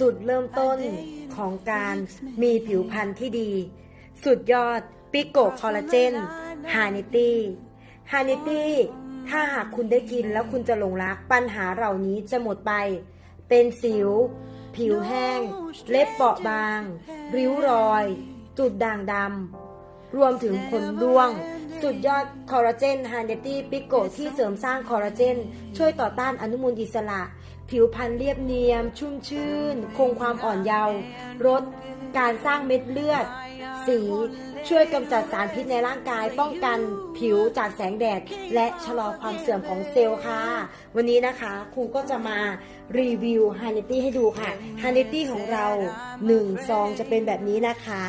จุดเริ่มต้นของการมีผิวพรรณที่ดี สุดยอดปิโกคอลลาเจนฮานิตี้ฮานิตี้ถ้าหากคุณได้กินแล้วคุณจะหลงรักปัญหาเหล่านี้จะหมดไป เป็นสิว ผิวแห้ง เล็บเปราะบาง ริ้วรอย จุดด่างดำรวมถึงขนร่วง สุดยอดคอลลาเจนฮานิตี้ปิโกที่เสริมสร้างคอลลาเจน ช่วยต่อต้านอนุมูลอิสระ ผิวพรรณเรียบเนียม ชุ่มชื่น คงความอ่อนเยาว์ลดการสร้างเม็ดเลือด สี ช่วยกำจัดสารพิษในร่างกาย ป้องกันผิวจากแสงแดด และชะลอความเสื่อมของเซลล์ค่ะ วันนี้นะคะครูก็จะมารีวิวฮานิตี้ให้ดูค่ะฮานิตี้ของเรา1ซองจะเป็นแบบนี้นะคะ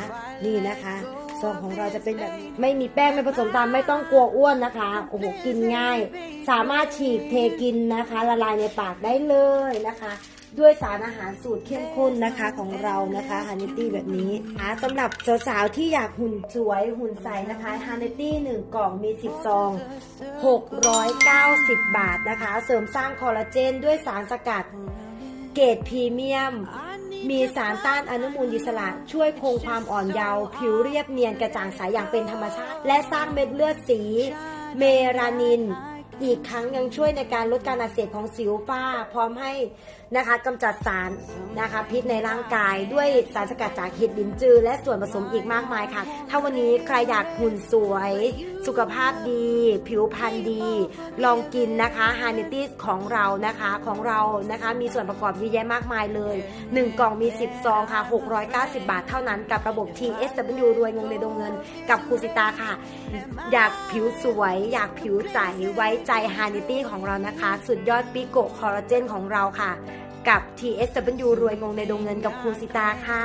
นี่นะคะ ซองของเราจะเป็นแบบไม่มีแป้งไม่ผสมตามไม่ต้องกลัวอ้วนนะคะโอ้โหกินง่าย สามารถฉีกเทกินนะคะ ละลายในปากได้เลยนะคะ ด้วยสารอาหารสูตรเข้มข้นนะคะของเรานะคะฮานิตี้แบบนี้อ่าสำหรับสาวๆที่อยากหุ่นสวยหุ่นใสนะคะฮานิตี้หนึ่งกล่องมี 10 ซอง 690 บาทนะคะ เสริมสร้างคอลลาเจนด้วยสารสกัดเกรดพรีเมียม มีสารต้านอนุมูลอิสระ ช่วยคงความอ่อนเยาว์ผิวเรียบเนียนกระจ่างใสอย่างเป็นธรรมชาติ และสร้างเม็ดเลือดสี เมลานิน อีกครั้งยังช่วยในการลดการอักเสบของสิวฝ้า พร้อมให้นะคะกำจัดสารนะคะพิษในร่างกายด้วยสารสกัดจากเห็ดลินจือ และส่วนผสมอีกมากมายค่ะ ถ้าวันนี้ใครอยากหุ่นสวยสุขภาพดี ผิวพรรณดี ลองกินนะคะฮานิตี้ของเรานะคะของเรานะคะ มีส่วนประกอบเยอะแยะมากมายเลย 1 กล่องมี 10 ซองค่ะ 690 บาทเท่านั้นกับระบบ TSW รวยเงงในดงเงิน กับครูสิตาค่ะ อยากผิวสวย อยากผิวใส ไว้ใจฮานิตี้ของเรานะคะ สุดยอดปิโกคอลลาเจนของเราค่ะ กับ TSW รวยงงในดงเงินกับครูสิตาค่ะ